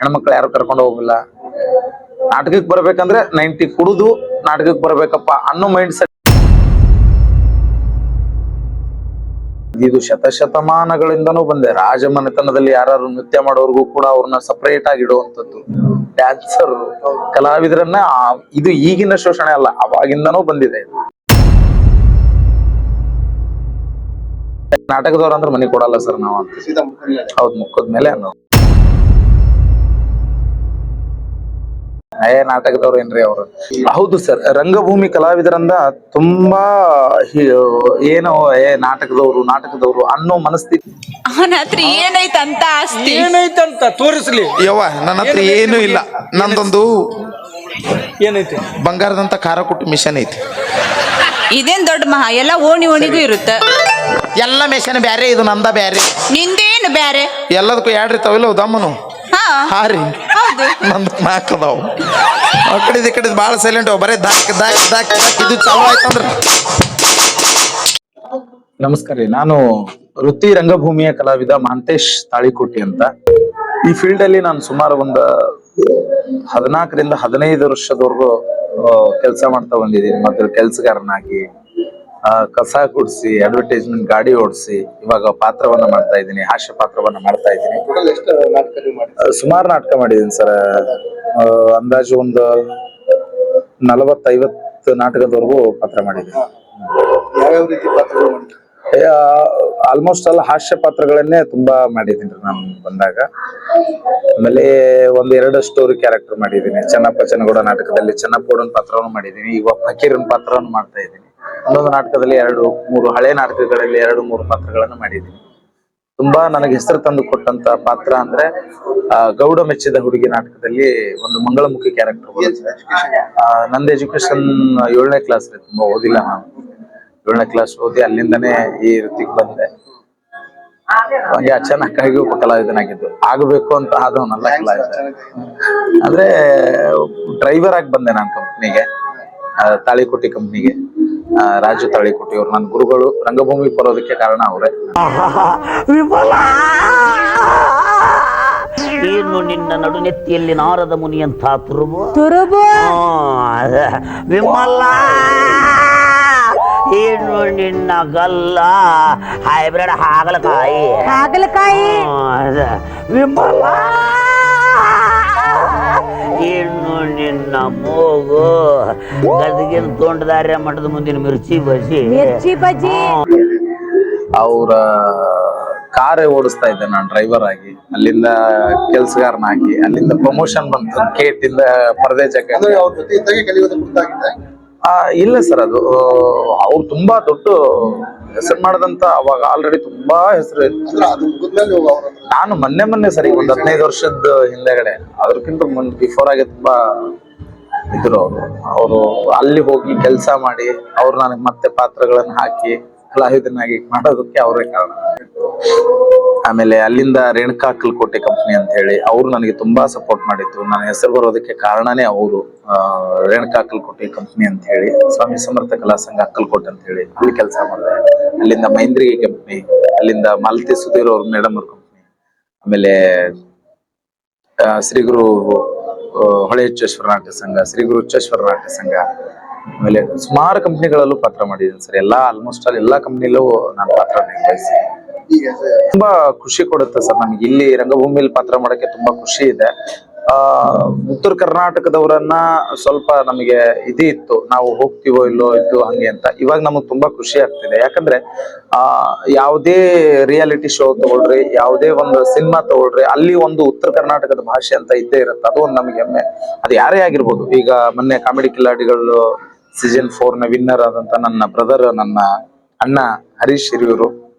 ಹೆಣ್ಮಕ್ಳು ಯಾರು ಕರ್ಕೊಂಡು ಹೋಗಿಲ್ಲ ನಾಟಕಕ್ಕೆ ಬರ್ಬೇಕಂದ್ರೆ ನೈಂಟಿ ಕುಡಿದು ನಾಟಕಕ್ಕೆ ಬರ್ಬೇಕಪ್ಪ ಅನ್ನೋ ಮೈಂಡ್ ಸೆಟ್ ಇದು ಶತಶತಮಾನಗಳಿಂದನೂ ಬಂದೆ. ರಾಜಮನೆತನದಲ್ಲಿ ಯಾರು ನೃತ್ಯ ಮಾಡೋರ್ಗೂ ಕೂಡ ಅವ್ರನ್ನ ಸಪರೇಟ್ ಆಗಿ ಇಡುವಂತದ್ದು ಡ್ಯಾನ್ಸರ್ ಕಲಾವಿದರನ್ನ ಇದು ಈಗಿನ ಶೋಷಣೆ ಅಲ್ಲ ಅವಾಗಿಂದನೂ ಬಂದಿದೆ. ನಾಟಕದವ್ರ ಅಂದ್ರೆ ಮನೆ ಕೊಡಲ್ಲ ಸರ್ ನಾವು ಅಂತ ಹೌದ್ ಮುಖದ ಮೇಲೆ ಅನ್ನೋದು. ಏ ನಾಟಕದವ್ರು ಏನ್ರಿ ಅವರು? ಹೌದು ಸರ್ ರಂಗಭೂಮಿ ಕಲಾವಿದರಂದ ತುಂಬಾ ಏನೋ ಏ ನಾಟಕದವ್ರು ನಾಟಕದವ್ರು ಅನ್ನೋ ಮನಸ್ಥಿತಿ. ಅವನ ಹತ್ರ ಏನೈತಂತ ಆಸ್ತಿ? ಏನೈತಂತ ತೋರಿಸ್ಲಿ. ಯವ್ವ ನನ್ನ ಹತ್ರ ಏನು ಇಲ್ಲ. ನಂದೊಂದು ಏನೈತಿ? ಬಂಗಾರದಂತ ಖಾರ ಕೊಟ್ಟು ಮಿಷನ್ ಐತಿ. ಇದೇನ್ ದೊಡ್ಡ ಮಹಾ ಎಲ್ಲ ಓಣಿ ಓಣಿಗೂ ಇರುತ್ತ? ಎಲ್ಲ ಮಿಷನ್ ಬ್ಯಾರೆ ಇದು ನಂದ ಬ್ಯಾರೆ. ನಿಂದೇನು ಬ್ಯಾರೆ? ಎಲ್ಲದಕ್ಕೂ ಎರಡ್ರಿ ತಾವಿಲ್ಲ ದಮ್ಮನು ಹಾ. ಹಾ ರೀ. ನಂದು ನಾಲ್ಕು ಅದಾವ ಆ ಕಡೆದು ಈ ಕಡೆದು ಭಾಳ ಸೈಲೆಂಟ್ ಅವ. ಬರೀ ದಾಕ್ ದಾಕ್ ದಾಕ್ ದಾಕ್ ಇದು ಚಾಲು ಆಯ್ತಂದ್ರ ನಮಸ್ಕಾರ ರೀ. ನಾನು ವೃತ್ತಿ ರಂಗಭೂಮಿಯ ಕಲಾವಿದ ಮಹಂತೇಶ್ ತಾಳಿಕೋಟಿ ಅಂತ. ಈ ಫೀಲ್ಡ್ ಅಲ್ಲಿ ನಾನು ಸುಮಾರು ಒಂದು ಹದಿನಾಲ್ಕರಿಂದ ಹದಿನೈದು ವರ್ಷದವರೆಗೂ ಕೆಲಸ ಮಾಡ್ತಾ ಬಂದಿದ್ದೀನಿ. ಮತ್ತೆ ಕೆಲ್ಸಗಾರನಾಗಿ ಕಸ ಗುಡಿಸಿ ಅಡ್ವರ್ಟೈಸ್ಮೆಂಟ್ ಗಾಡಿ ಓಡಿಸಿ ಇವಾಗ ಪಾತ್ರವನ್ನ ಮಾಡ್ತಾ ಇದ್ದೀನಿ ಹಾಸ್ಯ ಪಾತ್ರವನ್ನ ಮಾಡ್ತಾ ಇದ್ದೀನಿ. ಸುಮಾರು ನಾಟಕ ಮಾಡಿದ್ದೀನಿ ಸರ್. ಅಂದಾಜು ಒಂದು ನಲವತ್ತೈವತ್ತು ನಾಟಕದವರೆಗೂ ಪಾತ್ರ ಮಾಡಿದ್ದೀನಿ. ಆಲ್ಮೋಸ್ಟ್ ಎಲ್ಲ ಹಾಸ್ಯ ಪಾತ್ರಗಳನ್ನೇ ತುಂಬಾ ಮಾಡಿದ್ದೀನಿ ನಾನು ಬಂದಾಗ. ಆಮೇಲೆ ಒಂದ್ ಎರಡು ಸ್ಟೋರಿ ಕ್ಯಾರೆಕ್ಟರ್ ಮಾಡಿದ್ದೀನಿ. ಚೆನ್ನಪ್ಪ ಚೆನ್ನಗೌಡ ನಾಟಕದಲ್ಲಿ ಚೆನ್ನಪ್ಪಗೌಡನ ಪಾತ್ರವನ್ನು ಮಾಡಿದ್ದೀನಿ. ಇವಾಗ ಫಕೀರನ್ ಪಾತ್ರವನ್ನು ಮಾಡ್ತಾ ಇದ್ದೀನಿ. ಒಂದೊಂದು ನಾಟಕದಲ್ಲಿ ಎರಡು, ಮೂರು ಹಳೆ ನಾಟಕಗಳಲ್ಲಿ ಎರಡು, ಮೂರು ಪಾತ್ರಗಳನ್ನು ಮಾಡಿದ್ದೀನಿ. ತುಂಬಾ ನನಗೆ ಹೆಸರು ತಂದು ಕೊಟ್ಟಂತ ಪಾತ್ರ ಅಂದ್ರೆ ಗೌಡ ಮೆಚ್ಚಿದ ಹುಡುಗಿ ನಾಟಕದಲ್ಲಿ ಒಂದು ಮಂಗಳಮುಖಿ ಕ್ಯಾರೆಕ್ಟರ್ ನಂದು ಎಜುಕೇಶನ್ ಏಳನೇ ಕ್ಲಾಸ್ ತುಂಬಾ ಓದಿಲ್ಲ ನಾನು. ಏಳನೇ ಕ್ಲಾಸ್ ಓದಿ ಅಲ್ಲಿಂದನೇ ಈ ವೃತ್ತಿಗೆ ಬಂದೆ. ಹಂಗೆ ಅಚಾನಕ್ಕಾಗಿ ಒಬ್ಬ ಕಲಾವಿದನಾಗಿದ್ದು. ಆಗಬೇಕು ಅಂತ ಆದವನಲ್ಲ ಕಲಾವಿದ. ಅಂದ್ರೆ ಡ್ರೈವರ್ ಆಗಿ ಬಂದೆ ನಾನು ಕಂಪ್ನಿಗೆ ತಾಳಿಕೋಟಿ ಕಂಪ್ನಿಗೆ ರಾಜು ತಾಳಿಕೋಟಿ ಅವ್ರು ನನ್ನ ಗುರುಗಳು. ರಂಗಭೂಮಿ ಬರೋದಕ್ಕೆ ಕಾರಣ ಅವರೇ. ಏನು ನಿನ್ನ ನಡುನೆತ್ತಿಯಲ್ಲಿ ನಾರದ ಮುನಿಯಂತ ತುರುಬು? ತುರುಬು. ವಿಮಲ್ಲ ವಿಮಲ. ಏನು ನಿನ್ನ ಗಲ್ಲ? ಹೈಬ್ರಿಡ್ ಹಾಗಲಕಾಯಿ. ಹಾಗಲಕಾಯಿ. ವಿಮಲ್ಲ. ವಿಮಲ. ಏನು ನಿನ್ನ ಮೂಗು ಗದಗಿನ ತೋಂಡದಾರ್ಯ ಮಠದ ಮುಂದಿನ ಮಿರ್ಚಿ ಬಜಿ ಮಿರ್ಚಿ ಬಜಿ ಅವ್ರ ಕಾರೇ ಓಡಿಸ್ತಾ ಇದ್ದೆ ನಾನು ಡ್ರೈವರ್ ಆಗಿ. ಅಲ್ಲಿಂದ ಕೆಲ್ಸಗಾರನಾಗಿ ಅಲ್ಲಿಂದ ಪ್ರಮೋಷನ್ ಬಂತು ಕೇಟ್ ಇಂದ ಪರದೆ ಜಗ ಅಂದ್ರೆ ಅವ್ರ ಜೊತೆ ಇದ್ದಾಗೆ ಕಲಿಯೋದು ಕುರಿತಾಗಿದೆ ಆ, ಇಲ್ಲ ಸರ್ ಅದು ಅವ್ರು ತುಂಬಾ ದೊಡ್ಡ ಹೆಸರು ಮಾಡದಂತ ಅವಾಗ ಆಲ್ರೆಡಿ ತುಂಬಾ ಹೆಸರು ನಾನು ಮೊನ್ನೆ ಮೊನ್ನೆ ಸರಿ ಒಂದ್ ಹದಿನೈದು ವರ್ಷದ ಹಿಂದೆಗಡೆ. ಅದಕ್ಕಿಂತ ಮುಂದೆ ಬಿಫೋರ್ ಆಗಿ ತುಂಬಾ ಇದ್ರು ಅವರು. ಅವರು ಅಲ್ಲಿ ಹೋಗಿ ಕೆಲಸ ಮಾಡಿ ಅವ್ರು ನನಗೆ ಮತ್ತೆ ಪಾತ್ರಗಳನ್ನ ಹಾಕಿ ಕಲಾವಿದನಾಗಿ ಮಾಡೋದಕ್ಕೆ ಅವರೇ ಕಾರಣ. ಆಮೇಲೆ ಅಲ್ಲಿಂದ ರೇಣುಕಾ ಕಲ್ಕೋಟೆ ಕಂಪ್ನಿ ಅಂತ ಹೇಳಿ ಅವರು ನನಗೆ ತುಂಬಾ ಸಪೋರ್ಟ್ ಮಾಡಿದ್ರು ನನ್ನ ಹೆಸರು ಬರೋದಕ್ಕೆ ಕಾರಣನೇ ಅವರು ರೇಣುಕಾ ಅಕ್ಕಲ್ಕೋಟೆ ಕಂಪ್ನಿ ಅಂತ ಹೇಳಿ, ಸ್ವಾಮಿ ಸಮರ್ಥ ಕಲಾ ಸಂಘ ಅಕ್ಕಲ್ಕೋಟೆ ಅಂತ ಹೇಳಿ ಅಲ್ಲಿ ಕೆಲಸ ಮಾಡಿದೆ. ಅಲ್ಲಿಂದ ಮೈಂದ್ರಿಗೆ ಕಂಪ್ನಿ ಅಲ್ಲಿಂದ ಮಾಲತಿ ಸುಧೀರ್ ಅವ್ರ ಮೇಡಮ್ ಅವ್ರ ಕಂಪ್ನಿ ಆಮೇಲೆ ಶ್ರೀ ಗುರು ಹೊಳೆ ನಾಟ್ಯ ಸಂಘ ಶ್ರೀಗುರು ಹುಚ್ಚೇಶ್ವರ ನಾಟ್ಯ ಸಂಘ ಆಮೇಲೆ ಸುಮಾರು ಕಂಪ್ನಿಗಳಲ್ಲೂ ಪಾತ್ರ ಮಾಡಿದ್ದೀನಿ ಸರ್. ಎಲ್ಲ ಆಲ್ಮೋಸ್ಟ್ ಆಲ್ ಎಲ್ಲ ಕಂಪ್ನಿಲೂ ನಾನು ಪಾತ್ರ ನಿರ್ವಹಿಸಿ ಈಗ ತುಂಬಾ ಖುಷಿ ಕೊಡುತ್ತೆ ಸರ್ ನಮ್ಗೆ. ಇಲ್ಲಿ ರಂಗಭೂಮಿಯಲ್ಲಿ ಪಾತ್ರ ಮಾಡಕ್ಕೆ ತುಂಬಾ ಖುಷಿ ಇದೆ. ಆ, ಉತ್ತರ ಕರ್ನಾಟಕದವರನ್ನ ಸ್ವಲ್ಪ ನಮಗೆ ಇದು ಇತ್ತು. ನಾವು ಹೋಗ್ತೀವೋ ಇಲ್ಲೋ ಇದ್ದು ಹಂಗೆ ಅಂತ. ಇವಾಗ ನಮಗ್ ತುಂಬಾ ಖುಷಿ ಆಗ್ತಿದೆ. ಯಾಕಂದ್ರೆ, ಆ, ಯಾವುದೇ ರಿಯಾಲಿಟಿ ಶೋ ತಗೊಳ್ರಿ, ಯಾವುದೇ ಒಂದು ಸಿನಿಮಾ ತಗೊಳ್ರಿ, ಅಲ್ಲಿ ಒಂದು ಉತ್ತರ ಕರ್ನಾಟಕದ ಭಾಷೆ ಅಂತ ಇದ್ದೇ ಇರುತ್ತೆ. ಅದು ಒಂದು ನಮಗೆ ಹೆಮ್ಮೆ. ಅದು ಯಾರೇ ಆಗಿರ್ಬೋದು. ಈಗ ಮೊನ್ನೆ ಕಾಮಿಡಿ ಕಿಲಾಡಿಗಳು ಸೀಸನ್ ಫೋರ್ನ ವಿನ್ನರ್ ಆದಂತ ನನ್ನ ಬ್ರದರ್ ನನ್ನ ಅಣ್ಣ ಹರೀಶ್ ಹಿರಿಯೂರು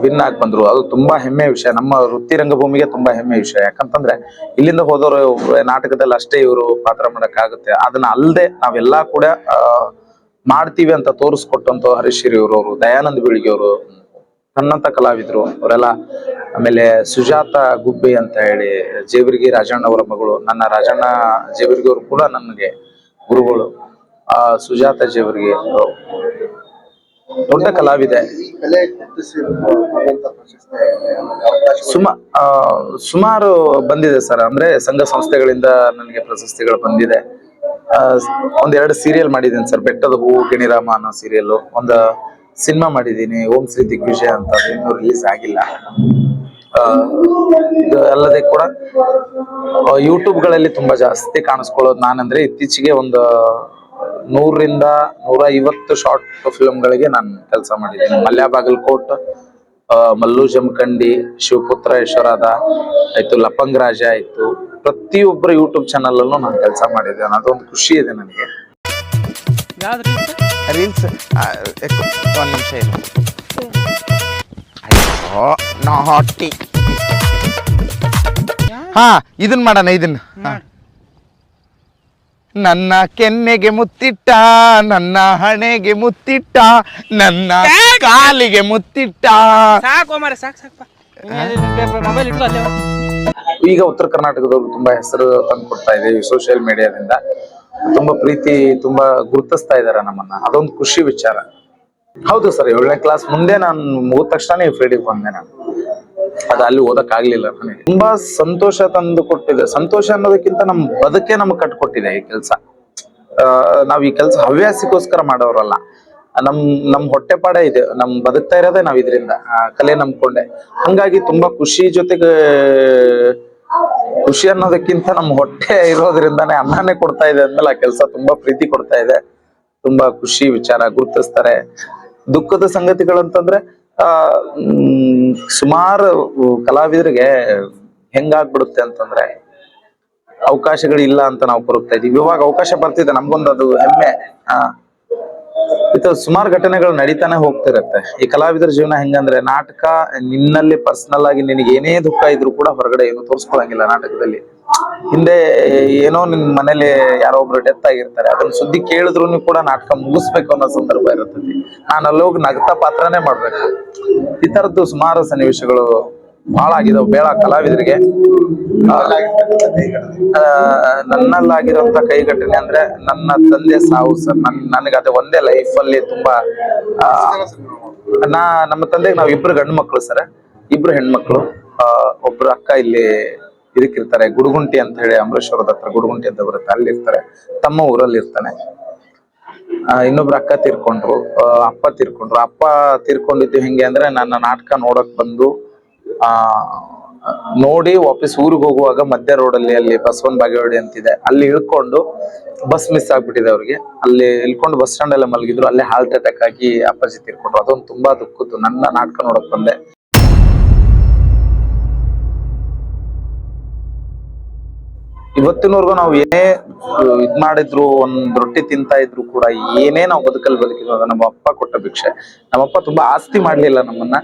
ವಿನ್ ಆಗಿ ಬಂದ್ರು. ಅದು ತುಂಬಾ ಹೆಮ್ಮೆ ವಿಷಯ. ನಮ್ಮ ವೃತ್ತಿ ರಂಗಭೂಮಿಗೆ ತುಂಬಾ ಹೆಮ್ಮೆ ವಿಷಯ. ಯಾಕಂತಂದ್ರೆ, ಇಲ್ಲಿಂದ ಹೋದವರು ನಾಟಕದಲ್ಲಿ ಅಷ್ಟೇ ಇವರು ಪಾತ್ರ ಮಾಡಕ್ಕಾಗುತ್ತೆ. ಅದನ್ನ ಅಲ್ಲದೆ ನಾವೆಲ್ಲಾ ಕೂಡ ಮಾಡ್ತೀವಿ ಅಂತ ತೋರಿಸ್ಕೊಟ್ಟಂತ ಹರೀಶ್ ಹಿರಿಯೂರು ಅವರು, ದಯಾನಂದ ಬೀಳಿಗೆ ಅವರು ಕಲಾವಿದರು ಕಲಾವಿದ್ರು. ಅವರೆಲ್ಲ ಆಮೇಲೆ ಸುಜಾತ ಗುಬ್ಬಿ ಅಂತ ಹೇಳಿ, ಜೇವರ್ಗಿ ರಾಜಣ್ಣ ಅವರ ಮಗಳು. ನನ್ನ ರಾಜಣ್ಣ ಜೇವರ್ಗಿ ಅವರು ಕೂಡ ನನಗೆ ಗುರುಗಳು. ಆ ಸುಜಾತಾಜಿ ಅವರಿಗೆ ದೊಡ್ಡ ಕಲಾವಿದೆ. ಸುಮಾ ಸುಮಾರು ಬಂದಿದೆ ಸರ್, ಅಂದ್ರೆ ಸಂಘ ಸಂಸ್ಥೆಗಳಿಂದ ನನಗೆ ಪ್ರಶಸ್ತಿಗಳು ಬಂದಿದೆ. ಒಂದೆರಡು ಸೀರಿಯಲ್ ಮಾಡಿದ್ದೀನಿ ಸರ್, ಬೆಟ್ಟದ ಹೂವು ಗಿಣಿರಾಮ ಅನ್ನೋ ಸೀರಿಯಲ್ ಒಂದು ಸಿನಿಮಾ ಮಾಡಿದ್ದೀನಿ, ಓಂ ಶ್ರೀ ದಿಗ್ವಿಜಯ ಅಂತ ಇನ್ನೂ ರಿಲೀಸ್ ಆಗಿಲ್ಲ. ಇದು ಅಲ್ಲದೆ ಕೂಡ ಯೂಟ್ಯೂಬ್ಗಳಲ್ಲಿ ತುಂಬಾ ಜಾಸ್ತಿ ಕಾಣಿಸ್ಕೊಳ್ಳೋದು ನಾನಂದ್ರೆ ಇತ್ತೀಚೆಗೆ ಒಂದು ನೂರರಿಂದ ನೂರ ಐವತ್ತು ಶಾರ್ಟ್ ಫಿಲ್ಮ್ಗಳಿಗೆ ನಾನು ಕೆಲಸ ಮಾಡಿದ್ದೀನಿ. ಮಲ್ಯ ಬಾಗಲಕೋಟ್ ಮಲ್ಲು ಜಮಖಂಡಿ ಶಿವಪುತ್ರ ಯಶೋರಾದ ಆಯ್ತು ಲಪಂಗ್ ರಾಜ ಆಯ್ತು ಪ್ರತಿಯೊಬ್ಬರ ಯೂಟ್ಯೂಬ್ ಚಾನಲ್ ಅಲ್ಲೂ ನಾನು ಕೆಲಸ ಮಾಡಿದ್ದೇನೆ. ಅದೊಂದು ಖುಷಿ ಇದೆ ನನಗೆ. ರೀಲ್ಸ್ ಒಂದು ನಿಮಿಷ ನಾಟಿ ಹಾ ಇದನ್ ಮಾಡೋಣ ಇದನ್ನ ಹಾ. ನನ್ನ ಕೆನ್ನೆಗೆ ಮುತ್ತಿಟ್ಟ ನನ್ನ ಹಣೆಗೆ ಮುತ್ತಿಟ್ಟ ನನ್ನ ಕಾಲಿಗೆ ಮುತ್ತಿಟ್ಟ. ಸಾಕು ಮಾರ ಸಾಕು ಸಾಕಪ್ಪ ಮೊಬೈಲ್ ಇಟ್ಕೋ ಅಲ್ಲೇ ಈಗ ಉತ್ತರ ಕರ್ನಾಟಕದವರು ತುಂಬಾ ಹೆಸರು ತಂದು ಕೊಡ್ತಾ ಇದೆ ಈ ಸೋಷಿಯಲ್ ಮೀಡಿಯಾದಿಂದ ತುಂಬಾ ಪ್ರೀತಿ ತುಂಬಾ ಗುರುತಿಸ್ತಾ ಇದಾರೆ ನಮ್ಮನ್ನ. ಅದೊಂದು ಖುಷಿ ವಿಚಾರ. ಹೌದು ಸರ್ ಏಳನೇ ಕ್ಲಾಸ್ ಮುಂದೆ ನಾನು ಮುಗಿದ ತಕ್ಷಣ ಫೀಲ್ಡಿಗೆ ಬಂದೆ ನಾನು. ಅದು ಅಲ್ಲಿ ಓದಕ್ ಆಗ್ಲಿಲ್ಲ ತುಂಬಾ ಸಂತೋಷ ತಂದು ಕೊಟ್ಟಿದೆ ಸಂತೋಷ ಅನ್ನೋದಕ್ಕಿಂತ ನಮ್ ಬದುಕೆ ನಮ್ಗೆ ಕಟ್ಕೊಟ್ಟಿದೆ ಈ ಕೆಲಸ. ನಾವ್ ಈ ಕೆಲಸ ಹವ್ಯಾಸಕ್ಕೋಸ್ಕರ ಮಾಡೋರಲ್ಲ. ನಮ್ ನಮ್ ಹೊಟ್ಟೆಪಾಡ ಇದೆ. ನಮ್ ಬದುಕ್ತಾ ಇರೋದೇ ನಾವ್ ಇದರಿಂದ. ಕಲೆ ನಂಬ್ಕೊಂಡೆ. ಹಂಗಾಗಿ ತುಂಬಾ ಖುಷಿ ಜೊತೆಗೆ, ಖುಷಿ ಅನ್ನೋದಕ್ಕಿಂತ ನಮ್ ಹೊಟ್ಟೆ ಇರೋದ್ರಿಂದಾನೆ ಅನ್ನನೇ ಕೊಡ್ತಾ ಇದೆ ಅಂದ್ಮೇಲೆ ಆ ಕೆಲಸ ತುಂಬಾ ಪ್ರೀತಿ ಕೊಡ್ತಾ ಇದೆ. ತುಂಬಾ ಖುಷಿ ವಿಚಾರ ಗುರುತಿಸ್ತಾರೆ. ದುಃಖದ ಸಂಗತಿಗಳಂತಂದ್ರೆ ಸುಮಾರು ಕಲಾವಿದರಿಗೆ ಹೆಂಗಾಗ್ಬಿಡುತ್ತೆ ಅಂತಂದ್ರೆ ಅವಕಾಶಗಳು ಇಲ್ಲ ಅಂತ ನಾವು ಕೊರಗ್ತಾ ಇದೀವಿ. ಇವಾಗ ಅವಕಾಶ ಬರ್ತಿದೆ, ನಮ್ಗೊಂದು ಅದು ಹೆಮ್ಮೆ. ಆ ಸುಮಾರು ಘಟನೆಗಳು ನಡೀತಾನೆ ಹೋಗ್ತಿರತ್ತೆ. ಈ ಕಲಾವಿದರ ಜೀವನ ಹೆಂಗಂದ್ರೆ ನಾಟಕ ನಿನ್ನಲ್ಲಿ ಪರ್ಸನಲ್ ಆಗಿ ನಿನಗೆ ಏನೇ ದುಃಖ ಇದ್ರು ಕೂಡ ಹೊರಗಡೆ ಏನು ತೋರಿಸ್ಕೊಳಂಗಿಲ್ಲ ನಾಟಕದಲ್ಲಿ. ಹಿಂದೆ ಏನೋ ನಿನ್ ಮನೇಲಿ ಯಾರೋ ಒಬ್ರು ಡೆತ್ ಆಗಿರ್ತಾರೆ, ಅದನ್ನ ಸುದ್ದಿ ಕೇಳಿದ್ರು ಕೂಡ ನಾಟಕ ಮುಗಿಸ್ಬೇಕು ಅನ್ನೋ ಸಂದರ್ಭ ಇರುತ್ತದೆ ನಾನು ಅಲ್ಲೋಗಿ ನಗ್ತಾ ಪಾತ್ರನೇ ಮಾಡ್ಬೇಕು. ಈ ತರದ್ದು ಸುಮಾರು ಸನ್ನಿವೇಶಗಳು ಬಹಳ ಆಗಿದಾವೆ, ಬೇಡ ಕಲಾವಿದರಿಗೆ. ನನ್ನಲ್ಲಾಗಿರುವಂತ ಕೈಘಟನೆ ಅಂದ್ರೆ ನನ್ನ ತಂದೆ ಸಾವು ಸರ್. ನನ್, ನನಗೆ ಒಂದೇ ಲೈಫ್ ಅಲ್ಲಿ ತುಂಬಾ ನಾ, ನಮ್ಮ ತಂದೆಗೆ ನಾವ್ ಇಬ್ರು ಗಂಡು ಮಕ್ಕಳು ಸರ್. ಇಬ್ರು ಹೆಣ್ಮಕ್ಳು ಒಬ್ರು ಅಕ್ಕ ಇಲ್ಲಿ ಇದಕ್ಕಿರ್ತಾರೆ ಗುಡುಗುಂಟಿ ಅಂತ ಹೇಳಿ ಅಮರೇಶ್ವರದ ಹತ್ರ ಗುಡುಗುಂಟಿ ಅಂತ ಬರುತ್ತೆ ಅಲ್ಲಿ ಇರ್ತಾರೆ ತಮ್ಮ ಊರಲ್ಲಿ ಇರ್ತಾನೆ ಇನ್ನೊಬ್ರು ಅಕ್ಕ ತೀರ್ಕೊಂಡ್ರು ಅಪ್ಪ ತೀರ್ಕೊಂಡ್ರು. ಅಪ್ಪ ತೀರ್ಕೊಂಡಿದ್ದು ಹೆಂಗೆ ಅಂದ್ರೆ ನನ್ನ ನಾಟಕ ನೋಡಕ್ ಬಂದು, ಆ, ನೋಡಿ ವಾಪಸ್ ಊರಿಗೆ ಹೋಗುವಾಗ ಮಧ್ಯ ರೋಡಲ್ಲಿ ಅಲ್ಲಿ ಬಸವನ್ ಬಾಗೇವಾಡಿ ಅಂತಿದೆ. ಅಲ್ಲಿ ಇಳ್ಕೊಂಡು ಬಸ್ ಮಿಸ್ ಆಗ್ಬಿಟ್ಟಿದೆ ಅವ್ರಿಗೆ. ಅಲ್ಲಿ ಇಳ್ಕೊಂಡು ಬಸ್ ಸ್ಟ್ಯಾಂಡ್ ಅಲ್ಲೇ ಮಲಗಿದ್ರು. ಅಲ್ಲೇ ಹಾರ್ಟ್ ಅಟ್ಯಾಕ್ ಆಗಿ ಅಪ್ಪಾಜಿ ತೀರ್ಕೊಂಡ್ರು. ಅದೊಂದು ತುಂಬಾ ದುಃಖದ್ದು. ನನ್ನ ನಾಟಕ ನೋಡಕ್ ಬಂದೆ. ಇವತ್ತಿನವರೆಗೂ ನಾವು ಏನೇ ಇದ್ ಮಾಡಿದ್ರು ಒಂದ್ ರೊಟ್ಟಿ ತಿಂತಾ ಇದ್ರು ಕೂಡ ಏನೇ ನಾವು ಬದುಕಲ್ಲಿ ಬದುಕಿದ್ರು ಅದ ನಮ್ಮ ಅಪ್ಪ ಕೊಟ್ಟ ಭಿಕ್ಷೆ. ನಮ್ಮಪ್ಪ ತುಂಬಾ ಆಸ್ತಿ ಮಾಡ್ಲಿಲ್ಲ ನಮ್ಮನ್ನ.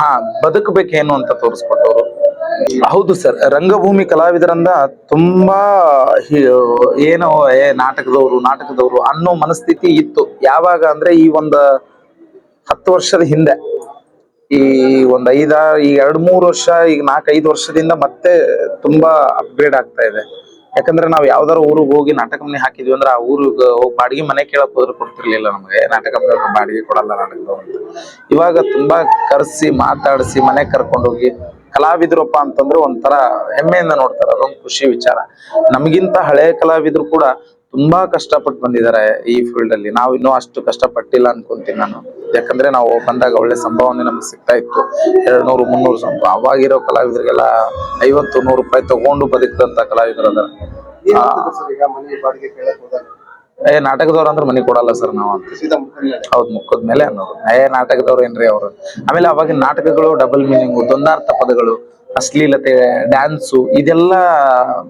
ಹಾ ಬದುಕಬೇಕೇನು ಅಂತ ತೋರಿಸ್ಕೊಟ್ಟವ್ರು. ಹೌದು ಸರ್ ರಂಗಭೂಮಿ ಕಲಾವಿದರಂದ ತುಂಬಾ ಏನೋ ಏ ನಾಟಕದವರು ನಾಟಕದವ್ರು ಅನ್ನೋ ಮನಸ್ಥಿತಿ ಇತ್ತು. ಯಾವಾಗ ಅಂದ್ರೆ ಈ ಒಂದ ಹತ್ತು ವರ್ಷದ ಹಿಂದೆ. ಈ ಒಂದ್ ಐದ ಈ ಎರಡ್ ಮೂರ್ ವರ್ಷ, ಈಗ ನಾಲ್ಕೈದು ವರ್ಷದಿಂದ ಮತ್ತೆ ತುಂಬಾ ಅಪ್ಗ್ರೇಡ್ ಆಗ್ತಾ ಇದೆ. ಯಾಕಂದ್ರೆ ನಾವ್ ಯಾವ್ದಾರ ಊರಿಗೆ ಹೋಗಿ ನಾಟಕ ಮನೆ ಹಾಕಿದ್ವಿ ಅಂದ್ರೆ ಆ ಊರಿಗೆ ಹೋಗಿ ಬಾಡಿಗೆ ಮನೆ ಕೇಳಕ್ ಹೋದ್ರೆ ಕೊಡ್ತಿರ್ಲಿಲ್ಲ ನಮಗೆ. ನಾಟಕ ಮನೆ ಬಾಡಿಗೆ ಕೊಡಲ್ಲ ನಾಟಕ ಅಂತ. ಇವಾಗ ತುಂಬಾ ಕರ್ಸಿ, ಮಾತಾಡಿಸಿ, ಮನೆ ಕರ್ಕೊಂಡೋಗಿ ಕಲಾವಿದ್ರಪ್ಪ ಅಂತಂದ್ರೆ ಒಂಥರ ಹೆಮ್ಮೆಯಿಂದ ನೋಡ್ತಾರೆ. ಅದೊಂದು ಖುಷಿ ವಿಚಾರ. ನಮಗಿಂತ ಹಳೆ ಕಲಾವಿದ್ರು ಕೂಡ ತುಂಬಾ ಕಷ್ಟಪಟ್ಟು ಬಂದಿದ್ದಾರೆ ಈ ಫೀಲ್ಡ್ ಅಲ್ಲಿ. ನಾವು ಇನ್ನೂ ಅಷ್ಟು ಕಷ್ಟಪಟ್ಟಿಲ್ಲ ಅನ್ಕೊಂತೀನಿ ನಾನು. ಯಾಕಂದ್ರೆ ನಾವು ಬಂದಾಗ ಒಳ್ಳೆ ಸಂಭಾವನೆ ನಮ್ಗೆ ಸಿಗ್ತಾ ಇತ್ತು. ಎರಡ್ ನೂರು ಮುನ್ನೂರು ಸಂಭವ ಅವಾಗಿರೋ ಕಲಾವಿದರಿಗೆಲ್ಲ ಐವತ್ತು ನೂರು ರೂಪಾಯಿ ತಗೊಂಡು ಬದುಕಿದಂತ ಕಲಾವಿದರು ಅದರ. ಏ ನಾಟಕದವ್ರು ಅಂದ್ರೆ ಮನೆ ಕೊಡಲ್ಲ ಸರ್ ನಾವು ಅಂತ. ಹೌದ್ ಮುಖದ ಮೇಲೆ ಅನ್ನೋರು. ಏ ನಾಟಕದವ್ರು ಏನ್ರಿ ಅವರು? ಆಮೇಲೆ ಅವಾಗಿನ ನಾಟಕಗಳು ಡಬಲ್ ಮೀನಿಂಗ್ ದ್ವಂದಾರ್ಥ ಪದಗಳು. ಅಶ್ಲೀಲತೆ ಡ್ಯಾನ್ಸು ಇದೆಲ್ಲ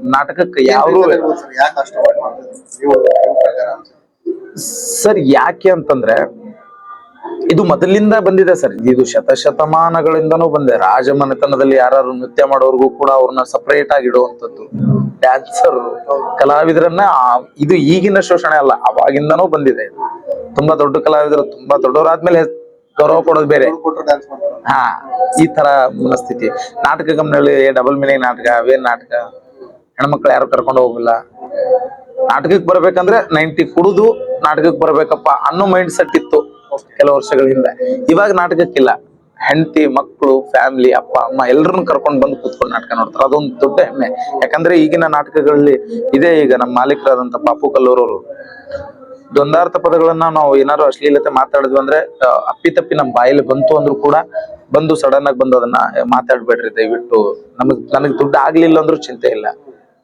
ನಾಟಕಕ್ಕೆ ಯಾರು ಸರ್ ಯಾಕೆ ಅಂತಂದ್ರೆ ಇದು ಮೊದಲಿಂದ ಬಂದಿದೆ ಸರ್. ಇದು ಶತಶತಮಾನಗಳಿಂದನೂ ಬಂದಿದೆ ರಾಜಮನೆತನದಲ್ಲಿ ಯಾರು ನೃತ್ಯ ಮಾಡೋರ್ಗೂ ಕೂಡ ಅವ್ರನ್ನ ಸಪರೇಟ್ ಆಗಿ ಇಡುವಂತದ್ದು ಡ್ಯಾನ್ಸರ್ ಕಲಾವಿದರನ್ನ ಇದು ಈಗಿನ ಶೋಷಣೆ ಅಲ್ಲ ಅವಾಗಿಂದನೂ ಬಂದಿದೆ. ತುಂಬಾ ದೊಡ್ಡ ಕಲಾವಿದರು ತುಂಬಾ ದೊಡ್ಡವರಾದ್ಮೇಲೆ ಗೌರವ ಕೊಡೋದು ಬೇರೆ. ಹಾ ಈ ತರ ಮನಸ್ಥಿತಿ. ನಾಟಕ ಗಮನದಲ್ಲಿ ಡಬಲ್ ಮೀನಿಂಗ್ ನಾಟಕ ಅವೇನ್ ನಾಟಕ? ಹೆಣ್ಮಕ್ಳು ಯಾರು ಕರ್ಕೊಂಡು ಹೋಗಿಲ್ಲ ನಾಟಕಕ್ಕೆ ಬರ್ಬೇಕಂದ್ರೆ ನೈಂಟಿ ಕುಡಿದು ನಾಟಕಕ್ಕೆ ಬರ್ಬೇಕಪ್ಪ ಅನ್ನೋ ಮೈಂಡ್ ಸೆಟ್ ಇತ್ತು ಕೆಲವು ವರ್ಷಗಳ ಹಿಂದೆ. ಇವಾಗ ನಾಟಕಕ್ಕಿಲ್ಲ. ಹೆಂಡತಿ ಮಕ್ಕಳು ಫ್ಯಾಮಿಲಿ ಅಪ್ಪ ಅಮ್ಮ ಎಲ್ಲರನ್ನು ಕರ್ಕೊಂಡು ಬಂದು ಕೂತ್ಕೊಂಡು ನಾಟಕ ನೋಡ್ತಾರೆ. ಅದೊಂದು ದೊಡ್ಡ ಹೆಮ್ಮೆ. ಯಾಕಂದ್ರೆ ಈಗಿನ ನಾಟಕಗಳಲ್ಲಿ ಇದೇ ಈಗ ನಮ್ಮ ಮಾಲೀಕರಾದಂತ ಪಾಪು ಕಲ್ಲೂರವರು. ದ್ವಂದಾರ್ಥ ಪದಗಳನ್ನ ನಾವು ಏನಾದ್ರು ಅಶ್ಲೀಲತೆ ಮಾತಾಡಿದ್ವಿ ಅಂದ್ರೆ ಅಪ್ಪಿತಪ್ಪಿ ನಮ್ಮ ಬಾಯಲ್ಲಿ ಬಂತು ಅಂದ್ರು ಕೂಡ ಬಂದು ಸಡನ್ ಆಗಿ ಬಂದು ಅದನ್ನ "ಏ, ಮಾತಾಡ್ಬೇಡ್ರಿ ದಯವಿಟ್ಟು. ನಮಗ್ ನನಗ್ ದುಡ್ಡು ಆಗ್ಲಿಲ್ಲ ಅಂದ್ರೂ ಚಿಂತೆ ಇಲ್ಲ.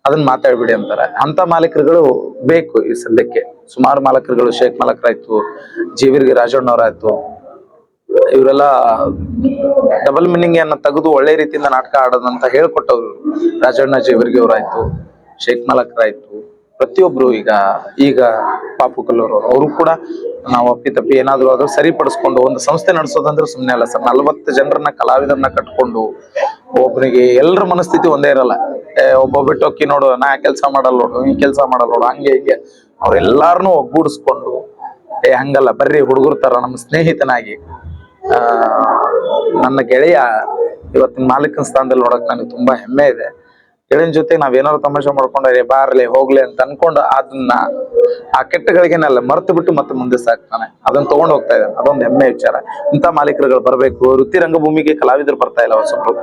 ಅದನ್ನ ಮಾತಾಡ್ಬಿಡಿ ಅಂತಾರೆ. ಅಂತ ಮಾಲೀಕರುಗಳು ಬೇಕು ಈ ಸದ್ಯಕ್ಕೆ. ಸುಮಾರು ಮಾಲಕರುಗಳು ಶೇಖ್ ಮಾಲಕರಾಯ್ತು ಜೀವಿರ್ಗಿ ರಾಜಣ್ಣವರಾಯ್ತು. ಇವರೆಲ್ಲ ಡಬಲ್ ಮೀನಿಂಗ್ ಅನ್ನ ತೆಗೆದು ಒಳ್ಳೆ ರೀತಿಯಿಂದ ನಾಟಕ ಆಡೋದಂತ ಹೇಳ್ಕೊಟ್ಟವ್ರು. ರಾಜಣ್ಣ ಜೇವರ್ಗಿ ಅವರಾಯ್ತು ಶೇಖ್ ಮಾಲಕರಾಯ್ತು. ಪ್ರತಿಯೊಬ್ರು ಈಗ ಈಗ ಪಾಪು ಕಲ್ಲೂರು ಅವರು ಕೂಡ ನಾವು ಅಪ್ಪಿ ತಪ್ಪಿ ಏನಾದ್ರು ಅದು ಸರಿಪಡಿಸ್ಕೊಂಡು ಒಂದು ಸಂಸ್ಥೆ ನಡೆಸೋದಂದ್ರೆ ಸುಮ್ಮನೆ ಅಲ್ಲ ಸರ್. ನಲವತ್ತು ಜನರನ್ನ ಕಲಾವಿದರನ್ನ ಕಟ್ಕೊಂಡು ಒಬ್ಬನಿಗೆ ಎಲ್ಲರ ಮನಸ್ಥಿತಿ ಒಂದೇ ಇರಲ್ಲ. ಒಬ್ಬ ಬಿಟ್ಟು ಅಕ್ಕಿ ನೋಡು, ನಾ ಕೆಲಸ ಮಾಡಲ್ಲ ನೋಡು ಈ ಕೆಲಸ ಮಾಡಲ್ಲ ನೋಡು, ಹಂಗೆ ಹಿಂಗೆ. ಅವ್ರೆಲ್ಲಾರನು ಒಗ್ಗೂಡಿಸ್ಕೊಂಡು, ಏ, ಹಂಗಲ್ಲ, ಬರ್ರಿ ಹುಡುಗರು ತರ ನಮ್ಮ ಸ್ನೇಹಿತನಾಗಿ. ನನ್ನ ಗೆಳೆಯ ಇವತ್ತಿನ ಮಾಲೀಕನ ಸ್ಥಾನದಲ್ಲಿ ನೋಡಕ್ ನನಗೆ ತುಂಬಾ ಹೆಮ್ಮೆ ಇದೆ. ಗೆಳೆಯನ ಜೊತೆ ನಾವೇನಾದ್ರು ತಮಾಷೆ ಮಾಡ್ಕೊಂಡ್ರೆ ಬಾರ್ಲಿ, ಹೋಗ್ಲಿ ಅಂತ ಅನ್ಕೊಂಡು ಅದನ್ನ ಆ ಕೆಟ್ಟಗಳಿಗೇನಲ್ಲ ಮರ್ತು ಬಿಟ್ಟು ಮತ್ತೆ ಮುಂದೆ ಸಾಕ್ತಾನೆ. ಅದನ್ನ ತಗೊಂಡ್ ಹೋಗ್ತಾ ಇದ್ದಾನೆ. ಅದೊಂದು ಹೆಮ್ಮೆ ವಿಚಾರ. ಇಂಥ ಮಾಲೀಕರುಗಳು ಬರಬೇಕು. ವೃತ್ತಿ ರಂಗಭೂಮಿಗೆ ಕಲಾವಿದರು ಬರ್ತಾ ಇಲ್ಲ ಹೊಸಬ್ರು.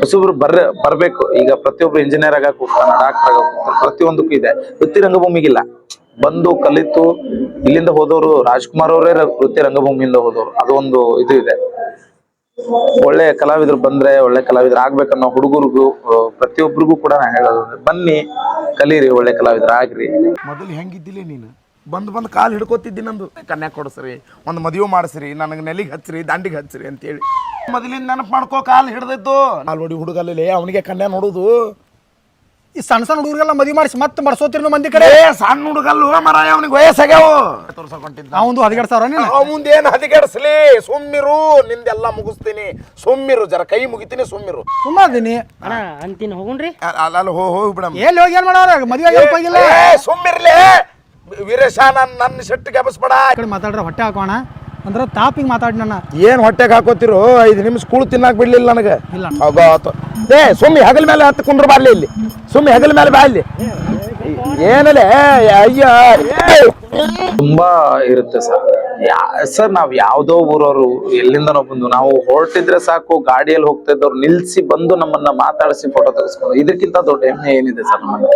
ಹೊಸಬ್ರು ಬರ್ ಬರ್ಬೇಕು. ಈಗ ಪ್ರತಿಯೊಬ್ರು ಇಂಜಿನಿಯರ್ ಆಗ ಹೋಗ್ತಾನೆ ಡಾಕ್ಟರ್ ಆಗ ಹೋಗ್ತಾನೆ ಪ್ರತಿಯೊಂದಕ್ಕೂ ಇದೆ. ವೃತ್ತಿ ರಂಗಭೂಮಿಗಿಲ್ಲ ಬಂದು ಕಲಿತು ಇಲ್ಲಿಂದ ಹೋದವರು ರಾಜ್ಕುಮಾರ್ ಅವರೇ ವೃತ್ತಿ ರಂಗಭೂಮಿಯಿಂದ ಹೋದವರು. ಅದು ಒಂದು ಇದು ಇದೆ. ಒಳ್ಳೆ ಕಲಾವಿದರು ಬಂದ್ರೆ ಒಳ್ಳೆ ಕಲಾವಿದ್ರು ಆಗ್ಬೇಕನ್ನೋ ಹುಡುಗರಿಗೂ ಪ್ರತಿಯೊಬ್ಬರಿಗೂ ಕೂಡ ನಾ ಹೇಳೋದು ಬನ್ನಿ, ಕಲೀರಿ, ಒಳ್ಳೆ ಕಲಾವಿದ್ರು ಆಗ್ರಿ. ಮೊದಲು ಹೆಂಗಿದ್ದಿಲ್ಲ ನೀನು? ಬಂದು ಬಂದು ಕಾಲು ಹಿಡ್ಕೋತಿದ್ದಿ ನಂದು. ಕನ್ಯಾ ಕೊಡಿಸ್ರಿ, ಒಂದು ಮದುವೆ ಮಾಡಿಸ್ರಿ, ನನಗೆ ನೆಲಿಗೆ ಹಚ್ಚ್ರಿ ದಾಂಡಿಗೆ ಹಚ್ಚ್ರಿ ಅಂತೇಳಿ. ಮೊದಲಿಂದ ನೆನಪು ಮಾಡ್ಕೋ, ಕಾಲು ಹಿಡ್ದಿದ್ದು. ನಾಲ್ವಡಿ ಹುಡುಗಲ್ಲಿ ಅವನಿಗೆ ಕನ್ಯಾ ನೋಡುದು. ಈ ಸಣ್ಣ ಸಣ್ಣ ಹುಡುಗರೆಲ್ಲ ಮದುವೆ ಮಾಡಿಸಿ ಮತ್ತೆ ಮರ್ಸೋತಿರ್ನು ಮಂದಿ ಕಡೆ? ಏ ಸಣ್ಣ ಹುಡುಗಲ್ಲ ಮರ ಅವನಿಗೆ ವಯಸ್ಸಾಗ್ಯಾವ. ತೋರ್ಸಕೊಂಡಿದ್ದ ಅವಂದು ಹದಿಗೆಡ್ ಸಾವಿರ ನೀನು? ಮುಂದೇನು ಹದಿಗೆಡ್ಸ್ಲಿ? ಸುಮ್ಮಿರು ನಿಂದೆಲ್ಲ ಮುಗಿಸ್ತೀನಿ. ಸುಮ್ಮಿರು ಜರ ಕೈ ಮುಗಿತೀನಿ ಸುಮ್ಮಿರು. ಸುಮ್ಮದೀನಿ. ಅಣ್ಣ ಅಂತೀನಿ ಹೋಗುಣ್ರಿ. ಅಲ್ಲ ಅಲ್ಲ ಹೋ ಹೋಗಿ ಬಿಡಮ್ ಎಲ್ಲಿ ಹೋಗಿ ಏನ್ ಮಾಡೋರು? ಮದುವೆ ಹೋಗಿಲ್ಲ? ಏ ಸುಮ್ಮಿರ್ಲಿ. ವೀರೇಶ ನನ್ನ ನನ್ನ ಶೆಟ್ಟಿಗೆ ಗೆಬಸ್ಬೇಡ ಈ ಕಡೆ ಮಾತಾಡ್ರೆ ಹೊಟ್ಟೆ ಹಾಕೋಣ. ಅಂದ್ರೆ ತಾಪಿಂಗ್ ಮಾತಾಡಿ ನನ್ನ ಏನ್ ಹೊಟ್ಟೆಗೆ ಹಾಕೋತಿರು? ಐದು ನಿಮಿಷ ಕೂಳು ತಿನ್ನಾಕ ಬಿಡ್ಲಿಲ್ಲ ನನಗೆ. ಇಲ್ಲ. ಹೋಗೋತು ಏ ಸುಮ್ಮಿ ಹೆಗಲ ಮೇಲೆ ಹತ್ತು ಕುಂದ್ರ ಬಾರ್ಲಿ ಇಲ್ಲಿ ಸುಮ್ಮಿ ಹೆಗಲ ಮೇಲೆ ಬಾ ಇಲ್ಲಿ ಏನಲೆ ಅಯ್ಯ ತುಂಬಾ ಇರುತ್ತೆ ಸರ್ ಸರ್, ನಾವ್ ಯಾವ್ದೋ ಊರವರು ಎಲ್ಲಿಂದನೋ ಬಂದು, ನಾವು ಹೊರಟಿದ್ರೆ ಸಾಕು, ಗಾಡಿಯಲ್ಲಿ ಹೋಗ್ತಾ ಇದ್ದವ್ರು ನಿಲ್ಸಿ ಬಂದು ನಮ್ಮನ್ನ ಮಾತಾಡಿಸಿ ಫೋಟೋ ತೆಗೆಸ್ಕೊಂಡು, ಇದಕ್ಕಿಂತ ದೊಡ್ಡ ಹೆಮ್ಮೆ ಏನಿದೆ ಸರ್ ನಮ್ಮ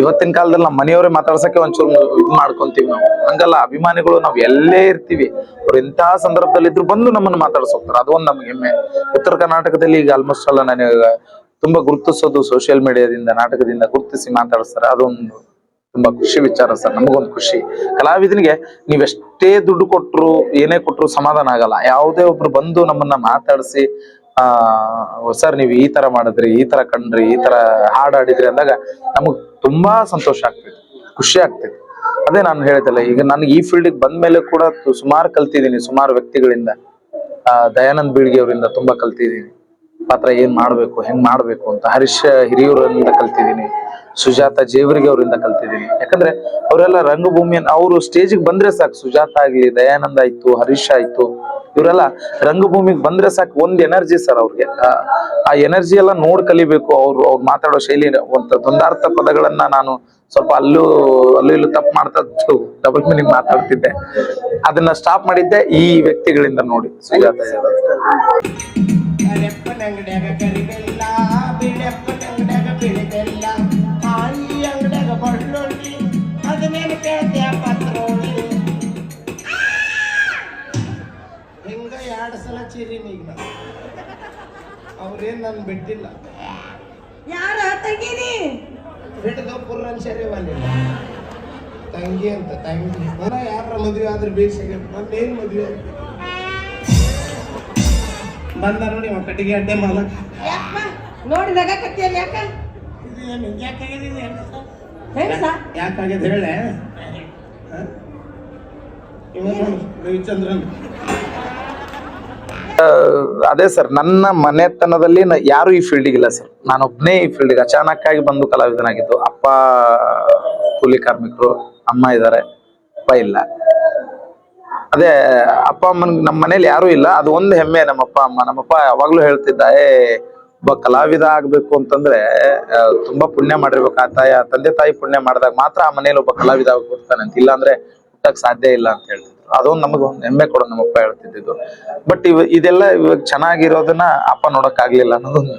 ಇವತ್ತಿನ ಕಾಲದಲ್ಲಿ ನಮ್ಮ ಮನೆಯವರೇ ಮಾತಾಡ್ಸಕ್ಕೆ ಒಂಚೂರು ಇದು ಮಾಡ್ಕೊಂತೀವಿ ನಾವು. ಹಂಗಲ್ಲ, ಅಭಿಮಾನಿಗಳು ನಾವ್ ಎಲ್ಲೇ ಇರ್ತೀವಿ. ಅವ್ರು ಎಂತಹ ಸಂದರ್ಭದಲ್ಲಿ ಇದ್ರು ಬಂದು ನಮ್ಮನ್ನ ಮಾತಾಡ್ಸೋಗ್ತಾರೆ ಅದು ಅದೊಂದು ನಮ್ಗೆ ಹೆಮ್ಮೆ. ಉತ್ತರ ಕರ್ನಾಟಕದಲ್ಲಿ ಈಗ ಆಲ್ಮೋಸ್ಟ್ ಅಲ್ಲ ನನಗೆ ತುಂಬಾ ಗುರುತಿಸೋದು ಸೋಷಿಯಲ್ ಮೀಡಿಯಾದಿಂದ ನಾಟಕದಿಂದ ಗುರುತಿಸಿ ಮಾತಾಡಿಸ್ತಾರೆ. ಅದೊಂದು ತುಂಬಾ ಖುಷಿ ವಿಚಾರ ಸರ್, ನಮಗೊಂದು ಖುಷಿ. ಕಲಾವಿದನಿಗೆ ನೀವೆಷ್ಟೇ ದುಡ್ಡು ಕೊಟ್ಟರು ಏನೇ ಕೊಟ್ಟರು ಸಮಾಧಾನ ಆಗಲ್ಲ. ಯಾವುದೇ ಒಬ್ರು ಬಂದು ನಮ್ಮನ್ನ ಮಾತಾಡಿಸಿ, ಆ, ಸರ್, ನೀವು ಈ ತರ ಮಾಡಿದ್ರಿ, ಈ ತರ ಕಂಡ್ರಿ, ಈ ತರ ಹಾಡಾಡಿದ್ರಿ ಅಂದಾಗ ನಮಗ್ ತುಂಬಾ ಸಂತೋಷ ಆಗ್ತೈತಿ, ಖುಷಿ ಆಗ್ತೈತಿ. ಅದೇ ನಾನು ಹೇಳ್ತಲ್ಲ ಈಗ ನನಗೆ ಈ ಫೀಲ್ಡಿಗೆ ಬಂದ ಮೇಲೆ ಕೂಡ ಸುಮಾರು ಕಲ್ತಿದ್ದೀನಿ, ಸುಮಾರು ವ್ಯಕ್ತಿಗಳಿಂದ. ದಯಾನಂದ್ ಬೀಳ್ಗೆ ಅವರಿಂದ ತುಂಬಾ ಕಲ್ತಿದ್ದೀನಿ. ಪಾತ್ರ ಏನ್ ಮಾಡ್ಬೇಕು, ಹೆಂಗ್ ಮಾಡ್ಬೇಕು ಅಂತ, ಹರೀಶ್ ಹಿರಿಯೂರಿಂದ ಕಲ್ತಿದ್ದೀನಿ. ಸುಜಾತ ಜೇವರಿಗೆ ಅವರಿಂದ ಕಲ್ತಿದ್ದೀನಿ. ಯಾಕಂದ್ರೆ ಅವರೆಲ್ಲ ರಂಗಭೂಮಿಯನ್ನು ಅವರು ಸ್ಟೇಜಿಗೆ ಬಂದ್ರೆ ಸಾಕು. ಸುಜಾತ ಆಗ್ಲಿ, ದಯಾನಂದ ಆಯ್ತು, ಹರೀಶ್ ಆಯ್ತು, ಇವರೆಲ್ಲ ರಂಗಭೂಮಿಗೆ ಬಂದ್ರೆ ಸಾಕು. ಒಂದ್ ಎನರ್ಜಿ ಸರ್ ಅವ್ರಿಗೆ. ಆ- ಎನರ್ಜಿ ಎಲ್ಲ ನೋಡ್ ಕಲಿಬೇಕು ಅವ್ರು ಅವ್ರು ಮಾತಾಡೋ ಶೈಲಿ, ಒಂದ್ ದ್ವಂದಾರ್ಥ ಪದಗಳನ್ನ ನಾನು ಸ್ವಲ್ಪ ಅಲ್ಲೂ ಅಲ್ಲೂ ಇಲ್ಲೂ ತಪ್ಪು ಮಾಡ್ತಾ ಡಬಲ್ ಮೀನಿಂಗ್ ಮಾತಾಡ್ತಿದ್ದೆ. ಅದನ್ನ ಸ್ಟಾಪ್ ಮಾಡಿದ್ದೆ ಈ ವ್ಯಕ್ತಿಗಳಿಂದ ನೋಡಿ, ಸುಜಾತ ಅವ್ರೇನ್ ನಾನು ಬಿಟ್ಟಿಲ್ಲ. ಯಾರ ತಂಗಿನಿ ಹಿಡಿದು ಪುರ್ರನ್ ಶರೀವಲ್ಲಿಲ್ಲ ತಂಗಿ ಅಂತ ತಂಗಿ. ಮನ ಯಾರ ಮದುವೆ ಆದ್ರೆ ಬೇಸಿಗೆ ಏನ್ ಮದುವೆ? ಬಂದ ನೋಡಿ ಅವ ಕಟ್ಟಿಗೆ ಅಡ್ಡೆ ಮಾಲಕ ಯಾಕಮ್ಮ ನೋಡಿ ನಗ ಕತ್ತಿಯಲ್ಲ ಯಾಕ? ಇದು ಏನು ಯಾಕಾಗಿದೆ ಇದು ಹೆಂಗಸ? ಹೆಂಗಸ ಯಾಕಾಗ್ಯದ ಹೇಳೆ? ಇವ ನೋಡು. ರವಿಚಂದ್ರನ್. ಅದೇ ಸರ್, ನನ್ನ ಮನೆತನದಲ್ಲಿ ಯಾರು ಈ ಫೀಲ್ಡಿಗೆ ಇಲ್ಲ ಸರ್. ನಾನೊಬ್ನೇ ಈ ಫೀಲ್ಡಿಗೆ ಅಚಾನಕ್ ಆಗಿ ಬಂದು ಕಲಾವಿದನಾಗಿದ್ದು. ಅಪ್ಪ, ಕೂಲಿ ಕಾರ್ಮಿಕರು, ಅಮ್ಮ ಇದ್ದಾರೆ ಅಪ್ಪ ಇಲ್ಲ. ಅದೇ, ಅಪ್ಪ ಅಮ್ಮನ ನಮ್ಮ ಮನೇಲಿ ಯಾರು ಇಲ್ಲ. ಅದು ಒಂದು ಹೆಮ್ಮೆ ನಮ್ಮಪ್ಪ ಅಮ್ಮ. ನಮ್ಮಪ್ಪ ಯಾವಾಗ್ಲೂ ಹೇಳ್ತಿದ್ದ, ಏ, ಒಬ್ಬ ಕಲಾವಿದ ಆಗ್ಬೇಕು ಅಂತಂದ್ರೆ ತುಂಬಾ ಪುಣ್ಯ ಮಾಡಿರ್ಬೇಕು. ಆ ತಾಯಿ ತಂದೆ ತಾಯಿ ಪುಣ್ಯ ಮಾಡಿದಾಗ ಮಾತ್ರ ಆ ಮನೇಲಿ ಒಬ್ಬ ಕಲಾವಿದ ಆಗ್ಬಿಡ್ತಾನೆ ಅಂತ. ಇಲ್ಲ ಅಂದ್ರೆ ಸಾಧ್ಯ ಇಲ್ಲ ಅಂತ ಹೇಳ್ತಿದ್ರು ಅದೊಂದು ನಮಗ್ ಒಂದು ಹೆಮ್ಮೆ ಕೊಡೋ ನಮ್ಮಪ್ಪ ಹೇಳ್ತಿದ್ದು ಬಟ್ ಇವ ಇದೆಲ್ಲ ಇವಾಗ ಚೆನ್ನಾಗಿರೋದನ್ನ ಅಪ್ಪ ನೋಡಕ್ ಆಗ್ಲಿಲ್ಲ ಅನ್ನೋದೊಂದು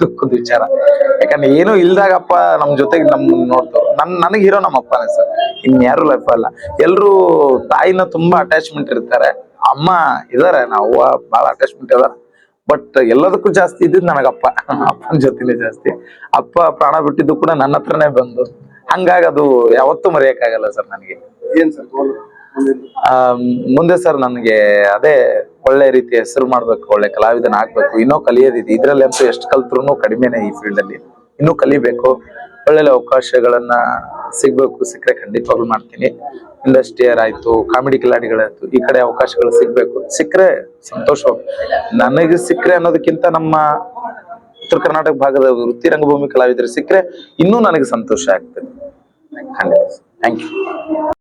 ದುಃಖದ ವಿಚಾರ. ಯಾಕಂದ್ರೆ ಏನು ಇಲ್ದಾಗ ಅಪ್ಪ ನಮ್ ಜೊತೆಗೆ ನಮ್ ನೋಡ್ತಾವ ನನ್ ನನಗ್ ಹೀರೋ ನಮ್ಮ ಅಪ್ಪನೇ ಸರ್. ಇನ್ಯಾರು ಲೈಫ್ ಅಲ್ಲ. ಎಲ್ರು ತಾಯಿನ ತುಂಬಾ ಅಟ್ಯಾಚ್ಮೆಂಟ್ ಇರ್ತಾರೆ. ಅಮ್ಮ ಇದಾರೆ, ನಾವು ಬಹಳ ಅಟ್ಯಾಚ್ಮೆಂಟ್ ಇದಾರೆ. ಬಟ್ ಎಲ್ಲದಕ್ಕೂ ಜಾಸ್ತಿ ಇದ್ದಿದ್ದು ನನಗಪ್ಪ ಅಪ್ಪನ ಜೊತೆನೇ ಜಾಸ್ತಿ. ಅಪ್ಪ ಪ್ರಾಣ ಬಿಟ್ಟಿದ್ದು ಕೂಡ ನನ್ನ ಹತ್ರನೇ ಬಂದು. ಹಂಗಾಗಿ ಅದು ಯಾವತ್ತೂ ಮರೆಯಕ್ಕಾಗಲ್ಲ ಸರ್ ನನಗೆ. ಏನ್ ಸರ್ ಮುಂದೆ ಸರ್ ನನಗೆ ಅದೇ ಒಳ್ಳೆ ರೀತಿ ಹೆಸರು ಮಾಡ್ಬೇಕು, ಒಳ್ಳೆ ಕಲಾವಿದನ ಆಗ್ಬೇಕು, ಇನ್ನೂ ಕಲಿಯೋದಿದೆ ಇದ್ರಲ್ಲಿ ಅಂತೂ ಎಷ್ಟು ಕಲ್ತ್ರು ಕಡಿಮೆನೆ ಈ ಫೀಲ್ಡ್ ಅಲ್ಲಿ. ಇನ್ನೂ ಕಲಿಬೇಕು. ಒಳ್ಳೊಳ್ಳೆ ಅವಕಾಶಗಳನ್ನ ಸಿಗ್ಬೇಕು, ಸಿಕ್ಕರೆ ಖಂಡಿತವಾಗ್ಲು ಮಾಡ್ತೀನಿ. ಇಂಡಸ್ಟ್ರಿಯರ್ ಆಯ್ತು ಕಾಮಿಡಿ ಕಿಲಾಡಿಗಳಾಯ್ತು, ಈ ಕಡೆ ಅವಕಾಶಗಳು ಸಿಗ್ಬೇಕು. ಸಿಕ್ಕರೆ ಸಂತೋಷ. ನನಗೆ ಸಿಕ್ಕರೆ ಅನ್ನೋದಕ್ಕಿಂತ ನಮ್ಮ ಉತ್ತರ ಕರ್ನಾಟಕ ಭಾಗದ ವೃತ್ತಿ ರಂಗಭೂಮಿ ಕಲಾವಿದರು ಸಿಕ್ಕರೆ ಇನ್ನೂ ನನಗೆ ಸಂತೋಷ ಆಗ್ತದೆ. ಖಂಡಿತ ಥ್ಯಾಂಕ್ ಯು